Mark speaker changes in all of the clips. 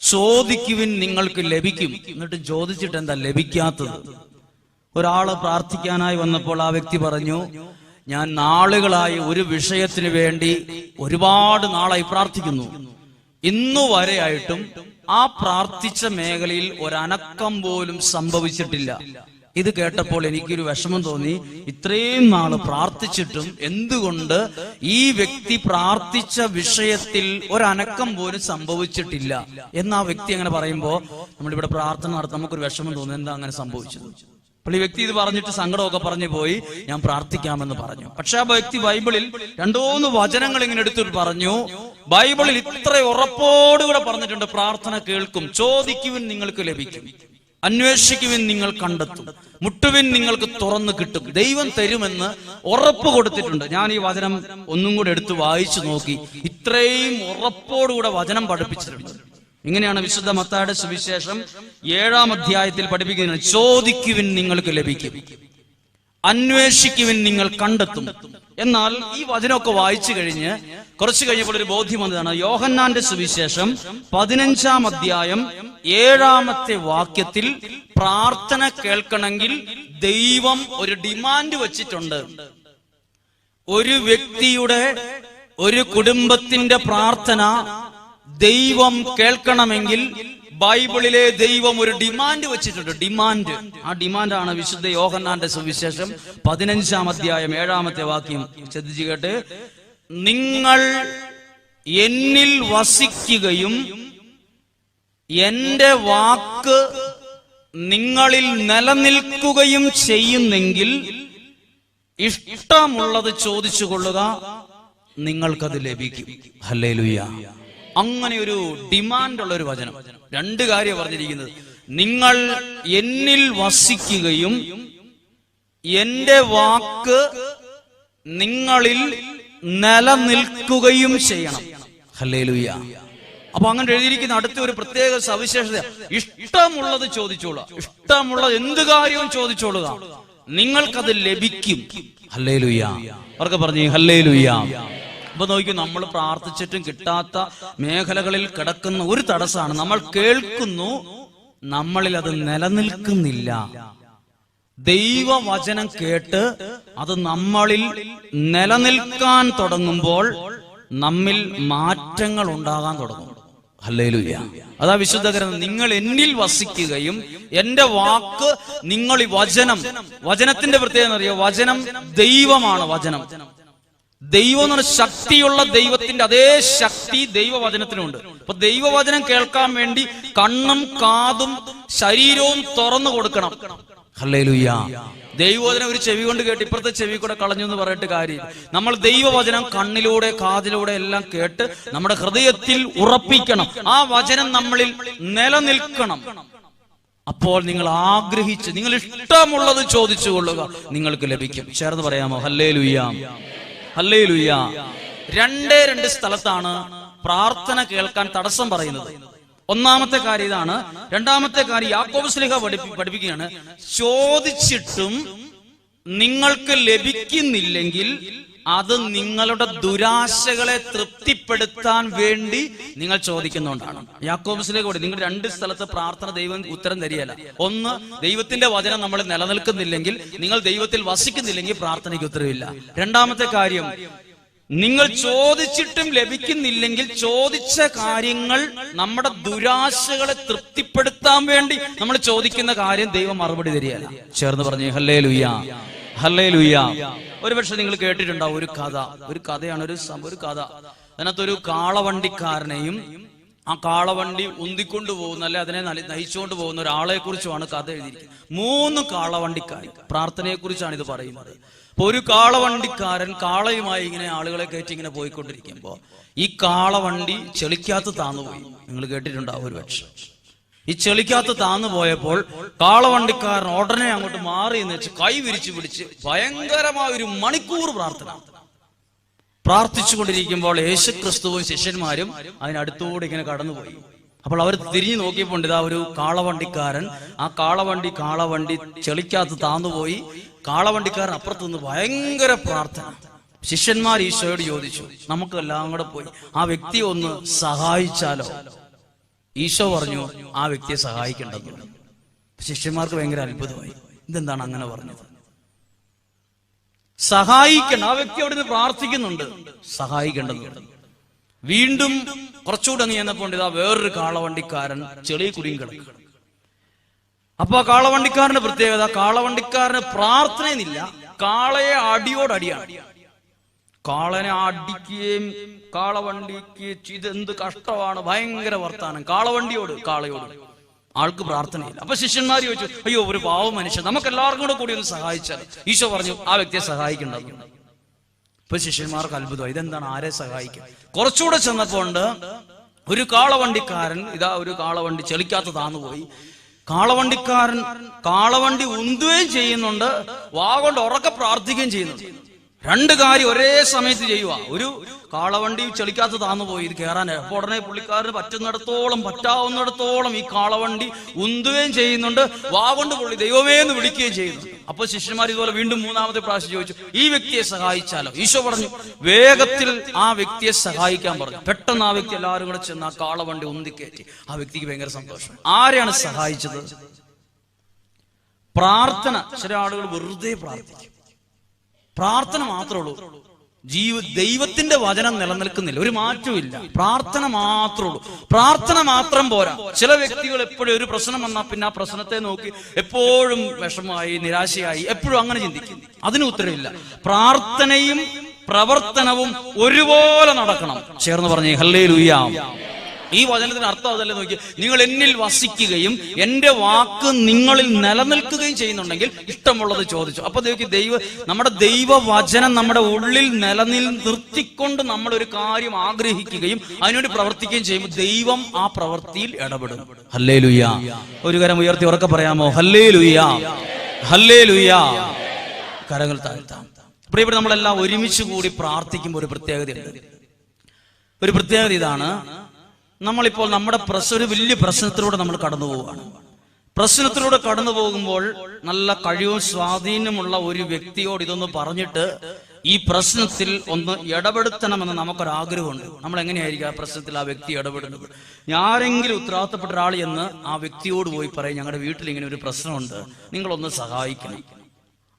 Speaker 1: ചോദിക്കുവിൻ നിങ്ങൾക്ക് ലഭിക്കും. എന്നിട്ട് ചോദിച്ചിട്ട് എന്താ ലഭിക്കാത്തത്? ഒരാൾ പ്രാർത്ഥിക്കാനായി വന്നപ്പോൾ ആ വ്യക്തി പറഞ്ഞു ഞാൻ നാളുകളായി ഒരു വിഷയത്തിന് വേണ്ടി ഒരുപാട് നാളായി പ്രാർത്ഥിക്കുന്നു. ഇന്നു വരെയായിട്ടും ആ പ്രാർത്ഥിച്ച മേഖലയിൽ ഒരനക്കം പോലും സംഭവിച്ചിട്ടില്ല. ഇത് കേട്ടപ്പോൾ എനിക്കൊരു വിഷമം തോന്നി. ഇത്രയും നാൾ പ്രാർത്ഥിച്ചിട്ടും എന്തുകൊണ്ട് ഈ വ്യക്തി പ്രാർത്ഥിച്ച വിഷയത്തിൽ ഒരനക്കം പോലും സംഭവിച്ചിട്ടില്ല എന്ന് ആ വ്യക്തി അങ്ങനെ പറയുമ്പോ നമ്മളിവിടെ പ്രാർത്ഥന നടത്താൻ നമുക്കൊരു വിഷമം തോന്നി. എന്താ അങ്ങനെ സംഭവിച്ചത്? അപ്പോൾ ഈ വ്യക്തി ഇത് പറഞ്ഞിട്ട് സങ്കടമൊക്കെ പറഞ്ഞു പോയി. ഞാൻ പ്രാർത്ഥിക്കാമെന്ന് പറഞ്ഞു. പക്ഷെ ആ വ്യക്തി ബൈബിളിൽ രണ്ടോന്ന് വചനങ്ങൾ ഇങ്ങനെ എടുത്തിട്ട് പറഞ്ഞു. ബൈബിളിൽ ഇത്ര ഉറപ്പോടുകൂടെ പറഞ്ഞിട്ടുണ്ട് പ്രാർത്ഥന കേൾക്കും ചോദിക്കുവിൻ നിങ്ങൾക്ക് ലഭിക്കും. അന്വേഷിക്കുവിൻ നിങ്ങൾ കണ്ടെത്തും. മുട്ടുവിൻ നിങ്ങൾക്ക് തുറന്നു കിട്ടും. ദൈവം തരുമെന്ന് ഉറപ്പ് കൊടുത്തിട്ടുണ്ട്. ഞാൻ ഈ വചനം ഒന്നും കൂടെ എടുത്ത് വായിച്ചു നോക്കി. ഇത്രയും ഉറപ്പോടുകൂടെ വചനം പഠിപ്പിച്ചിട്ടുണ്ട്. ഇങ്ങനെയാണ് വിശുദ്ധ മത്തായുടെ സുവിശേഷം ഏഴാം അധ്യായത്തിൽ പഠിപ്പിക്കുന്നത്. ചോദിക്കുവിൻ നിങ്ങൾക്ക് ലഭിക്കും. അന്വേഷിക്കുവിൻ നിങ്ങൾ കണ്ടെത്തും. എന്നാൽ ഈ വചനമൊക്കെ വായിച്ചു കഴിഞ്ഞ് കുറച്ചു കഴിഞ്ഞപ്പോൾ ഒരു ബോധ്യം വന്നതാണ്. യോഹന്നാന്റെ സുവിശേഷം പതിനഞ്ചാം അധ്യായം ഏഴാമത്തെ വാക്യത്തിൽ പ്രാർത്ഥന കേൾക്കണമെങ്കിൽ ദൈവം ഒരു ഡിമാൻഡ് വച്ചിട്ടുണ്ട്. ഒരു വ്യക്തിയുടെ ഒരു കുടുംബത്തിന്റെ പ്രാർത്ഥന ദൈവം കേൾക്കണമെങ്കിൽ ബൈബിളിലെ ദൈവം ഒരു ഡിമാൻഡ് വെച്ചിട്ടുണ്ട്. ഡിമാൻഡ്. ആ ഡിമാൻഡാണ് വിശുദ്ധ യോഹന്നാന്റെ സുവിശേഷം പതിനഞ്ചാം അധ്യായം ഏഴാമത്തെ വാക്യം. ശ്രദ്ധിച്ചു കേട്ട്. നിങ്ങൾ എന്നിൽ വസിക്കുകയും എന്റെ വാക്ക് നിങ്ങളിൽ നിലനിൽക്കുകയും ചെയ്യുന്നെങ്കിൽ ഇഷ്ടമുള്ളത് ചോദിച്ചു കൊള്ളുക നിങ്ങൾക്കത് ലഭിക്കും. അങ്ങനെ ഒരു ഡിമാൻഡുള്ള ഒരു വചനം. രണ്ട് കാര്യം പറഞ്ഞിരിക്കുന്നത്. നിങ്ങൾ എന്നിൽ വസിക്കുകയും എന്റെ വാക്ക് നിങ്ങളിൽ നിലനിൽക്കുകയും ചെയ്യണം. ഹല്ലേലൂയ. അപ്പൊ അങ്ങനെ എഴുതിയിരിക്കുന്ന അടുത്ത ഒരു പ്രത്യേക സവിശേഷത. ഇഷ്ടമുള്ളത് ചോദിച്ചോളുക. ഇഷ്ടമുള്ളത് എന്ത് കാര്യവും ചോദിച്ചോളുക. നിങ്ങൾക്കത് ലഭിക്കും. ഹല്ലേലുയ്യ അവർക്ക് പറഞ്ഞു ഹല്ലേലൂയ. അപ്പൊ നോക്കി നമ്മൾ പ്രാർത്ഥിച്ചിട്ടും കിട്ടാത്ത മേഖലകളിൽ കിടക്കുന്ന ഒരു തടസ്സമാണ് നമ്മൾ കേൾക്കുന്നു നമ്മളിൽ അത് നിലനിൽക്കുന്നില്ല. ദൈവവചനം കേട്ട് അത് നമ്മളിൽ നിലനിൽക്കാൻ തുടങ്ങുമ്പോൾ നമ്മിൽ മാറ്റങ്ങൾ ഉണ്ടാകാൻ തുടങ്ങും. ഹല്ലേലൂയ. അതാ വിശുദ്ധ ഗ്രന്ഥം. നിങ്ങൾ എന്നിൽ വസിക്കുകയും എന്റെ വാക്ക് നിങ്ങൾ ഈ വചനം വചനത്തിന്റെ പ്രത്യേകത അറിയോ വചനം ദൈവമാണ് വചനം. ദൈവം എന്ന് പറഞ്ഞ ശക്തിയുള്ള ദൈവത്തിന്റെ അതേ ശക്തി ദൈവവചനത്തിനുണ്ട് അപ്പൊ ദൈവവചനം കേൾക്കാൻ വേണ്ടി കണ്ണും കാതും ശരീരവും തുറന്നു കൊടുക്കണം. ഹല്ലേലൂയ ദൈവവചനം ഒരു ചെവി കൊണ്ട് കേട്ട് ഇപ്പുറത്തെ ചെവി കൂടെ കളഞ്ഞു എന്ന് പറഞ്ഞിട്ട് കാര്യം നമ്മൾ ദൈവവചനം കണ്ണിലൂടെ കാതിലൂടെ എല്ലാം കേട്ട് നമ്മുടെ ഹൃദയത്തിൽ ഉറപ്പിക്കണം. ആ വചനം നമ്മളിൽ നിലനിൽക്കണം. അപ്പോൾ നിങ്ങൾ ആഗ്രഹിച്ച് നിങ്ങൾ ഇഷ്ടമുള്ളത് ചോദിച്ചു കൊള്ളുക നിങ്ങൾക്ക് ലഭിക്കും. ചേർന്ന് പറയാമോ? ഹല്ലേ ലുയ്യാം ലുയ്യ രണ്ടേ രണ്ട് സ്ഥലത്താണ് പ്രാർത്ഥന കേൾക്കാൻ തടസ്സം പറയുന്നത്. ഒന്നാമത്തെ കാര്യം ഇതാണ്. രണ്ടാമത്തെ കാര്യം യാക്കോബ് സ്ലിഹ പഠിപ്പി പഠിപ്പിക്കുകയാണ്. ചോദിച്ചിട്ടും നിങ്ങൾക്ക് ലഭിക്കുന്നില്ലെങ്കിൽ അത് നിങ്ങളുടെ ദുരാശകളെ തൃപ്തിപ്പെടുത്താൻ വേണ്ടി നിങ്ങൾ ചോദിക്കുന്നുകൊണ്ടാണ് യാക്കോബിസിലേക്ക് കൂടി നിങ്ങൾ രണ്ട് സ്ഥലത്ത് പ്രാർത്ഥന ദൈവം ഉത്തരം തരികയല്ല. ഒന്ന് ദൈവത്തിന്റെ വചനം നമ്മൾ നിലനിൽക്കുന്നില്ലെങ്കിൽ നിങ്ങൾ ദൈവത്തിൽ വസിക്കുന്നില്ലെങ്കിൽ പ്രാർത്ഥനയ്ക്ക് ഉത്തരവില്ല. രണ്ടാമത്തെ കാര്യം നിങ്ങൾ ചോദിച്ചിട്ടും ലഭിക്കുന്നില്ലെങ്കിൽ ചോദിച്ച കാര്യങ്ങൾ നമ്മുടെ ദുരാശകളെ തൃപ്തിപ്പെടുത്താൻ വേണ്ടി നമ്മൾ ചോദിക്കുന്ന കാര്യം ദൈവം മറുപടി തരികയല്ല. ചേർന്ന് പറഞ്ഞു ഹല്ലേ ലുയ്യ ഹല്ലേ ലുയ്യ ഒരുപക്ഷെ നിങ്ങൾ കേട്ടിട്ടുണ്ടാവും ഒരു കഥ. ഒരു കഥയാണ് ഒരു ഒരു കഥ. അതിനകത്തൊരു കാളവണ്ടിക്കാരനെയും ആ കാളവണ്ടി ഉന്തിക്കൊണ്ടു പോകുന്ന അല്ലെ അതിനെ നയിച്ചുകൊണ്ട് പോകുന്ന ഒരാളെ കുറിച്ചുമാണ് കഥ എഴുതിയിരിക്കുന്നത്. മൂന്ന് കാളവണ്ടിക്കാർ പ്രാർത്ഥനയെ കുറിച്ചാണ് ഇത് പറയുന്നത്. അപ്പൊ ഒരു കാളവണ്ടിക്കാരൻ കാളയുമായി ഇങ്ങനെ ആളുകളെ കയറ്റി ഇങ്ങനെ പോയിക്കൊണ്ടിരിക്കുമ്പോ ഈ കാളവണ്ടി ചെളിക്കകത്ത് താന്നുപോയി. നിങ്ങൾ കേട്ടിട്ടുണ്ടാവും ഒരു പക്ഷെ. ഈ ചെളിക്കകത്ത് താന്നു പോയപ്പോൾ കാളവണ്ടിക്കാരൻ ഉടനെ അങ്ങോട്ട് മാറി എന്ന് വെച്ച് കൈ വിരിച്ചു പിടിച്ച് ഭയങ്കരമായ ഒരു മണിക്കൂർ പ്രാർത്ഥന. പ്രാർത്ഥിച്ചുകൊണ്ടിരിക്കുമ്പോൾ യേശുക്രിസ്തുവും ശിഷ്യന്മാരും അതിനടുത്തൂടെ ഇങ്ങനെ കടന്നുപോയി. അപ്പോൾ അവർ തിരിഞ്ഞു നോക്കിയപ്പോൾ ഇതാ ഒരു കാളവണ്ടിക്കാരൻ. ആ കാളവണ്ടി കാളവണ്ടി ചെളിക്കകത്ത് താന്നുപോയി. കാളവണ്ടിക്കാരൻ അപ്പുറത്തു നിന്ന് ഭയങ്കര പ്രാർത്ഥന. ശിഷ്യന്മാർ ഈശോയോട് ചോദിച്ചു നമുക്ക് എല്ലാം കൂടെ പോയി. ആ വ്യക്തിയെ ഒന്ന് സഹായിച്ചാലോ? ഈശോ പറഞ്ഞു ആ വ്യക്തിയെ സഹായിക്കേണ്ടത് ശിഷ്യന്മാർക്ക് ഭയങ്കര അത്ഭുതമായി. ഇതെന്താണ് അങ്ങനെ പറഞ്ഞത്? സഹായിക്കണം ആ വ്യക്തി അവിടെ നിന്ന് പ്രാർത്ഥിക്കുന്നുണ്ട് സഹായിക്കേണ്ടതുണ്ട് വീണ്ടും കുറച്ചുകൂടെ അങ്ങ് ചെന്നപ്പോൾ ഇതാ വേറൊരു കാളവണ്ടിക്കാരൻ ചെളി കുടിയും കിടക്കുക അപ്പൊ ആ കാളവണ്ടിക്കാരന്റെ പ്രത്യേകത കാളവണ്ടിക്കാരന് പ്രാർത്ഥനയെന്നില്ല കാളയെ അടിയോടടിയാണ്. കാളനെ അടിക്കുകയും കാളവണ്ടിക്ക് ഇതെന്ത് കഷ്ടമാണ് ഭയങ്കര വർത്താനം. കാളവണ്ടിയോട് കാളയോട്. ആൾക്ക് പ്രാർത്ഥനയില്ല. അപ്പൊ ശിഷ്യന്മാർ ചോദിച്ചു അയ്യോ ഒരു പാവ മനുഷ്യൻ. നമുക്ക് എല്ലാവർക്കും കൂടെ കൂടി ഒന്ന് സഹായിച്ചാൽ ഈശോ പറഞ്ഞു ആ വ്യക്തിയെ സഹായിക്കേണ്ടത് ഇപ്പൊ ശിഷ്യന്മാർക്ക് അത്ഭുതം ഇതെന്താണ്? ആരെ സഹായിക്കുക കുറച്ചുകൂടെ ചെന്നപ്പോ ഉണ്ട് ഒരു കാളവണ്ടിക്കാരൻ ഇതാ ഒരു കാളവണ്ടി ചെളിക്കാത്ത താന്നുപോയി കാളവണ്ടിക്കാരൻ കാളവണ്ടി ഉന്തുകയും ചെയ്യുന്നുണ്ട് വാ കൊണ്ട് ഉറക്കെ പ്രാർത്ഥിക്കുകയും ചെയ്യുന്നുണ്ട്. രണ്ട് കാര്യം ഒരേ സമയത്ത് ചെയ്യുക ഒരു കാളവണ്ടി ചെളിക്കാത്ത താന്നു പോയി. ഇത് കയറാൻ ഉടനെ പുള്ളിക്കാരന് പറ്റുന്നിടത്തോളം പറ്റാവുന്നിടത്തോളം ഈ കാളവണ്ടി ഉന്തുകയും ചെയ്യുന്നുണ്ട്. വാ കൊണ്ട് പുള്ളി ദൈവമേ എന്ന് വിളിക്കുകയും ചെയ്യുന്നു. അപ്പൊ ശിഷ്യന്മാർ ഇതുപോലെ വീണ്ടും മൂന്നാമത്തെ പ്രാവശ്യം ചോദിച്ചു ഈ വ്യക്തിയെ സഹായിച്ചാലോ? ഈശോ പറഞ്ഞു വേഗത്തിൽ ആ വ്യക്തിയെ സഹായിക്കാൻ പറഞ്ഞു. പെട്ടെന്ന് ആ വ്യക്തി എല്ലാവരും കൂടെ ചെന്ന് ആ കാളവണ്ടി ഉന്തിക്കയറ്റി ആ വ്യക്തിക്ക് ഭയങ്കര സന്തോഷം. ആരെയാണ് സഹായിച്ചത്? പ്രാർത്ഥന. ചില ആളുകൾ വെറുതെ പ്രാർത്ഥിക്കും. പ്രാർത്ഥന മാത്രമേ ഉള്ളൂ. ജീവ ദൈവത്തിന്റെ വചനം നിലനിൽക്കുന്നില്ല. ഒരു മാറ്റമില്ല പ്രാർത്ഥന മാത്രമേ ഉള്ളൂ. പ്രാർത്ഥന മാത്രം പോരാ. ചില വ്യക്തികൾ എപ്പോഴും ഒരു പ്രശ്നം വന്നാൽ പിന്നെ ആ പ്രശ്നത്തെ നോക്കി എപ്പോഴും വിഷമമായി നിരാശയായി എപ്പോഴും അങ്ങനെ ചിന്തിക്കും. അതിന് ഉത്തരവില്ല. പ്രാർത്ഥനയും പ്രവർത്തനവും ഒരുപോലെ നടക്കണം. ചേർന്ന് പറഞ്ഞേ ഹല്ലേ ഈ വചനത്തിന് അർത്ഥം അതല്ല നോക്കി നിങ്ങൾ എന്നിൽ വസിക്കുകയും എന്റെ വാക്ക് നിങ്ങളിൽ നിലനിൽക്കുകയും ചെയ്യുന്നുണ്ടെങ്കിൽ ഇഷ്ടമുള്ളത് ചോദിച്ചു. അപ്പൊ നോക്കി ദൈവ നമ്മുടെ ദൈവവചനം നമ്മുടെ ഉള്ളിൽ നിലനിൽ നിർത്തിക്കൊണ്ട് നമ്മൾ ഒരു കാര്യം ആഗ്രഹിക്കുകയും അതിനുവേണ്ടി പ്രവർത്തിക്കുകയും ചെയ്യുമ്പോൾ ദൈവം ആ പ്രവൃത്തിയിൽ ഇടപെടും ഹല്ലേ ലുയ്യ ഒരു കരം ഉയർത്തി ഉറക്കെ പറയാമോ? ഹല്ലേ ലുയ്യ ഹല്ലേ ലുയ്യ കരങ്ങൾ താഴ്ത്താം. പ്രിയപ്പെട്ട നമ്മളെല്ലാം ഒരുമിച്ച് കൂടി പ്രാർത്ഥിക്കുമ്പോൾ ഒരു പ്രത്യേകതയുണ്ട്. ഒരു പ്രത്യേകത ഇതാണ്. നമ്മളിപ്പോൾ നമ്മുടെ പ്രശ്ന ഒരു വലിയ പ്രശ്നത്തിലൂടെ നമ്മൾ കടന്നു പോവുകയാണ്. പ്രശ്നത്തിലൂടെ കടന്നു പോകുമ്പോൾ നല്ല കഴിവും സ്വാധീനമുള്ള ഒരു വ്യക്തിയോട് ഇതൊന്ന് പറഞ്ഞിട്ട് ഈ പ്രശ്നത്തിൽ ഒന്ന് ഇടപെടുത്തണമെന്ന് നമുക്കൊരാഗ്രഹമുണ്ട്. നമ്മൾ എങ്ങനെയായിരിക്കും ആ പ്രശ്നത്തിൽ ആ വ്യക്തി ഇടപെടുന്നത്? ആരെങ്കിലും ഉത്തരവാദിത്തപ്പെട്ട ഒരാൾ എന്ന് ആ വ്യക്തിയോട് പോയി പറയും ഞങ്ങളുടെ വീട്ടിൽ ഇങ്ങനെ ഒരു പ്രശ്നമുണ്ട്. നിങ്ങളൊന്ന് സഹായിക്കണം.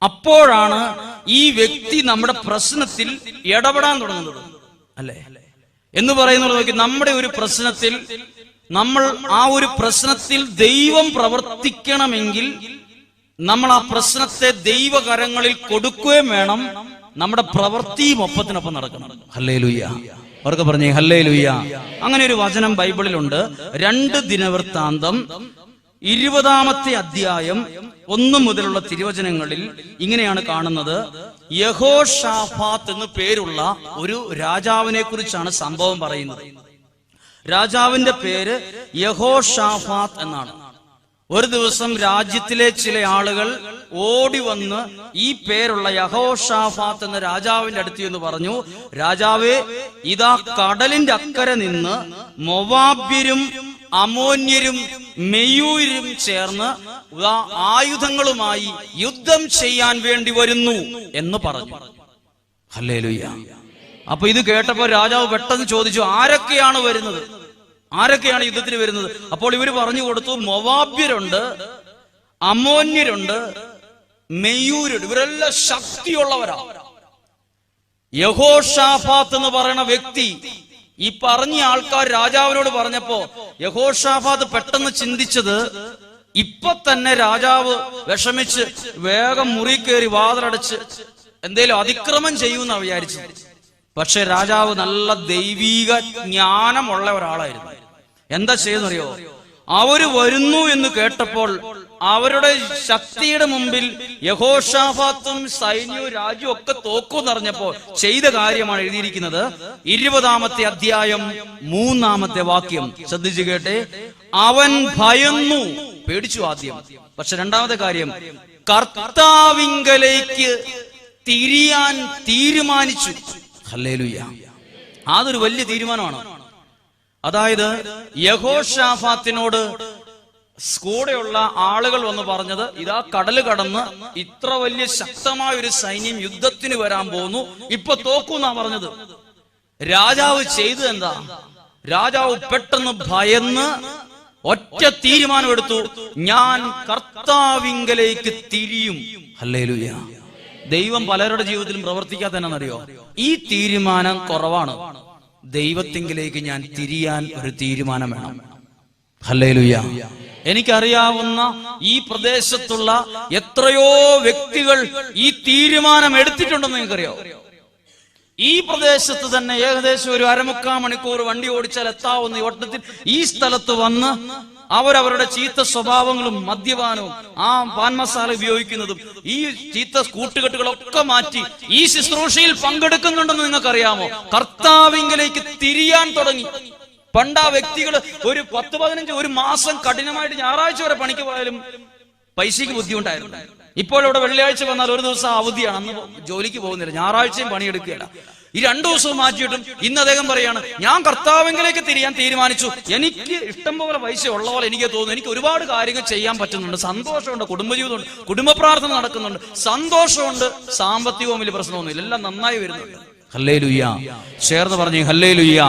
Speaker 1: അപ്പോഴാണ് ഈ വ്യക്തി നമ്മുടെ പ്രശ്നത്തിൽ ഇടപെടാൻ തുടങ്ങുന്നത്. അല്ലേ? എന്ന് പറയുന്നത് നോക്കി നമ്മുടെ ഒരു പ്രശ്നത്തിൽ നമ്മൾ ആ ഒരു പ്രശ്നത്തിൽ ദൈവം പ്രവർത്തിക്കണമെങ്കിൽ നമ്മൾ ആ പ്രശ്നത്തെ ദൈവകരങ്ങളിൽ കൊടുക്കുകയും വേണം. നമ്മുടെ പ്രവൃത്തിയും ഒപ്പത്തിനൊപ്പം നടക്കണം. ഹല്ലേ ലുയ്യ അവർക്ക് പറഞ്ഞേ ഹല്ലേ ലുയ്യ അങ്ങനെ ഒരു വചനം ബൈബിളിലുണ്ട്. രണ്ട് ദിനവൃത്താന്തം ഇരുപതാമത്തെ അധ്യായം ഒന്നു മുതലുള്ള തിരുവചനങ്ങളിൽ ഇങ്ങനെയാണ് കാണുന്നത്. യഹോഷാഫാത്ത് എന്ന് പേരുള്ള ഒരു രാജാവിനെ കുറിച്ചാണ് സംഭവം പറയുന്നത്. രാജാവിന്റെ പേര് യഹോഷാഫാത്ത് എന്നാണ്. ഒരു ദിവസം രാജ്യത്തിലെ ചില ആളുകൾ ഓടി വന്ന് ഈ പേരുള്ള യഹോഷാഫാത്ത് എന്ന രാജാവിന്റെ അടുത്ത് എന്ന് പറഞ്ഞു രാജാവേ ഇതാ കടലിന്റെ അക്കരെ നിന്ന് മൊവാബ്യരും അമോന്യരും മെയ്യൂരും ചേർന്ന് ആയുധങ്ങളുമായി യുദ്ധം ചെയ്യാൻ വേണ്ടി വരുന്നു എന്ന് പറഞ്ഞു. ഹല്ലേലൂയ. അപ്പൊ ഇത് കേട്ടപ്പോ രാജാവ് പെട്ടെന്ന് ചോദിച്ചു ആരൊക്കെയാണ് വരുന്നത്? ആരൊക്കെയാണ് യുദ്ധത്തിന് വരുന്നത്? അപ്പോൾ ഇവർ പറഞ്ഞു കൊടുത്തു മൊവാബ്യരുണ്ട് അമോന്യരുണ്ട് മെയ്യൂരുണ്ട്. ഇവരെല്ലാം ശക്തിയുള്ളവരാ. യഹോഷാഫാത്ത് എന്ന് പറയുന്ന വ്യക്തി ഈ പറഞ്ഞ ആൾക്കാർ രാജാവിനോട് പറഞ്ഞപ്പോ യഹോഷാഫാത്ത് പെട്ടെന്ന് ചിന്തിച്ചത് ഇപ്പൊ തന്നെ രാജാവ് വിഷമിച്ച് വേഗം മുറി കയറി വാതിലടച്ച് എന്തേലും അതിക്രമം ചെയ്യുമെന്നാ വിചാരിച്ചത്. പക്ഷെ രാജാവ് നല്ല ദൈവീക ജ്ഞാനമുള്ള ഒരാളായിരുന്നു. എന്താ ചെയ്യുന്നറിയോ അവർ വരുന്നു എന്ന് കേട്ടപ്പോൾ അവരുടെ ശക്തിയുടെ മുമ്പിൽ യഹോഷാഫാത്തും സൈന്യവും രാജ്യവും ഒക്കെ തോക്കുമെന്നറിഞ്ഞപ്പോൾ ചെയ്ത കാര്യമാണ് എഴുതിയിരിക്കുന്നത്. ഇരുപതാമത്തെ അധ്യായം മൂന്നാമത്തെ വാക്യം. ശ്രദ്ധിച്ചു കേട്ടെ. അവൻ ഭയന്നു. പേടിച്ചു ആദ്യം. പക്ഷെ രണ്ടാമത്തെ കാര്യം കർത്താവിങ്കലേക്ക് തിരിയാൻ തീരുമാനിച്ചു. ഹല്ലേലൂയ. അതൊരു വലിയ തീരുമാനമാണ്. അതായത് യഹോഷാഫാത്തിനോട് കൂടെയുള്ള ആളുകൾ വന്ന് പറഞ്ഞത് ഇതാ കടൽ കടന്ന് ഇത്ര വലിയ ശക്തമായ ഒരു സൈന്യം യുദ്ധത്തിന് വരാൻ പോകുന്നു ഇപ്പൊ തോക്കൂന്നാ പറഞ്ഞത്. രാജാവ് ചെയ്തു എന്താ? രാജാവ് പെട്ടെന്ന് ഭയന്ന് ഒറ്റ തീരുമാനമെടുത്തു ഞാൻ കർത്താവിങ്കലേക്ക് തിരിയും. ഹല്ലേലൂയ. ദൈവം പലരുടെ ജീവിതത്തിലും പ്രവർത്തിക്കാത്തതെന്നറിയോ ഈ തീരുമാനം കുറവാണ്. ദൈവത്തിങ്കിലേക്ക് ഞാൻ തിരിയാൻ ഒരു തീരുമാനം വേണം. എനിക്കറിയാവുന്ന ഈ പ്രദേശത്തുള്ള എത്രയോ വ്യക്തികൾ ഈ തീരുമാനം എടുത്തിട്ടുണ്ടെന്ന് നിങ്ങൾക്കറിയോ ഈ പ്രദേശത്ത് തന്നെ ഏകദേശം ഒരു അരമുക്കാ മണിക്കൂർ വണ്ടി ഓടിച്ചാൽ എത്താവുന്ന ഓട്ടത്തിൽ ഈ സ്ഥലത്ത് വന്ന് അവരവരുടെ ചീത്ത സ്വഭാവങ്ങളും മദ്യപാനവും ആ പാൻ മസാല ഉപയോഗിക്കുന്നതും ഈ ചീത്ത കൂട്ടുകെട്ടുകളൊക്കെ മാറ്റി ഈ ശുശ്രൂഷയിൽ പങ്കെടുക്കുന്നുണ്ടെന്ന് നിങ്ങൾക്കറിയാമോ? കർത്താവിങ്കലേക്ക് തിരിയാൻ തുടങ്ങി. പണ്ട് ആ വ്യക്തികൾ ഒരു പത്ത് പതിനഞ്ച് ഒരു മാസം കഠിനമായിട്ട് ഞായറാഴ്ച വരെ പണിക്ക് പോയാലും പൈസയ്ക്ക് ബുദ്ധിമുട്ടായിരുന്നു. ഇപ്പോൾ ഇവിടെ വെള്ളിയാഴ്ച വന്നാൽ ഒരു ദിവസം അവധിയാണ്. അന്ന് ജോലിക്ക് പോകുന്നില്ല. ഞായറാഴ്ചയും പണിയെടുക്കുകയില്ല. ഈ രണ്ടു ദിവസവും മാറ്റിയിട്ടും ഇന്ന് അദ്ദേഹം പറയാണ് ഞാൻ കർത്താവെങ്കിലേക്ക് തിരിയാൻ തീരുമാനിച്ചു. എനിക്ക് ഇഷ്ടം പോലെ പൈസ ഉള്ള പോലെ എനിക്ക് തോന്നുന്നു. എനിക്ക് ഒരുപാട് കാര്യങ്ങൾ ചെയ്യാൻ പറ്റുന്നുണ്ട്. സന്തോഷമുണ്ട്. കുടുംബജീവിതമുണ്ട്. കുടുംബ പ്രാർത്ഥന നടക്കുന്നുണ്ട്. സന്തോഷമുണ്ട്. സാമ്പത്തികവും വലിയ പ്രശ്നമൊന്നുമില്ല. എല്ലാം നന്നായി വരുന്നുണ്ട്. ഹല്ലേ ലുയ്യ ചേർന്ന് പറഞ്ഞു ഹല്ലേ ലുയ്യ